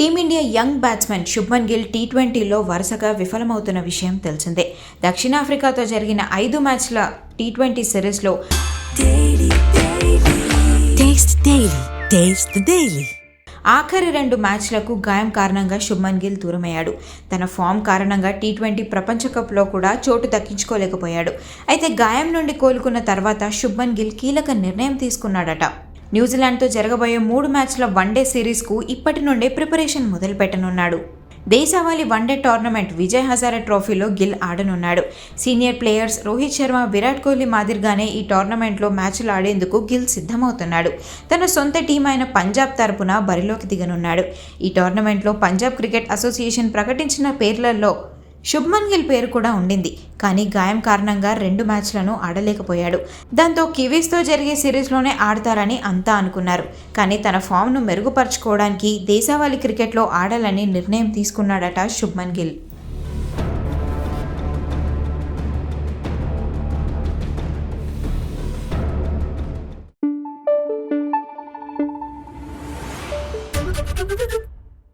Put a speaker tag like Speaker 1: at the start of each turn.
Speaker 1: Team India young batsmen Shubman Gill T ట్వంటీలో వరుసగా విఫలమవుతున్న విషయం తెలిసిందే. దక్షిణాఫ్రికాతో జరిగిన ఐదు మ్యాచ్ల టీ ట్వంటీ సిరీస్లో. ఆఖరి రెండు మ్యాచ్లకు గాయం కారణంగా శుభ్మన్ గిల్ దూరమయ్యాడు. తన ఫామ్ కారణంగా టీ ట్వంటీ ప్రపంచ కప్లో కూడా చోటు దక్కించుకోలేకపోయాడు. అయితే గాయం నుండి కోలుకున్న తర్వాత శుభ్మన్ గిల్ కీలక నిర్ణయం తీసుకున్నాడట. న్యూజిలాండ్తో జరగబోయే మూడు మ్యాచ్ల వన్డే సిరీస్కు ఇప్పటి నుండే ప్రిపరేషన్ మొదలుపెట్టనున్నాడు. దేశవాళీ వన్డే టోర్నమెంట్ విజయ్ హజారే ట్రోఫీలో గిల్ ఆడనున్నాడు. సీనియర్ ప్లేయర్స్ రోహిత్ శర్మ విరాట్ కోహ్లీ మాదిరిగానే ఈ టోర్నమెంట్లో మ్యాచ్లు ఆడేందుకు గిల్ సిద్ధమవుతున్నాడు. తన సొంత టీం అయిన పంజాబ్ తరపున బరిలోకి దిగనున్నాడు. ఈ టోర్నమెంట్లో పంజాబ్ క్రికెట్ అసోసియేషన్ ప్రకటించిన పేర్లలో శుభ్మన్ గిల్ పేరు కూడా ఉండింది. కానీ గాయం కారణంగా రెండు మ్యాచ్లను ఆడలేకపోయాడు. దాంతో కివీస్తో జరిగే సిరీస్లోనే ఆడతారని అంతా అనుకున్నారు. కానీ తన ఫామ్ను మెరుగుపరుచుకోవడానికి దేశవాళీ క్రికెట్లో ఆడాలని నిర్ణయం తీసుకున్నాడట శుభ్మన్ గిల్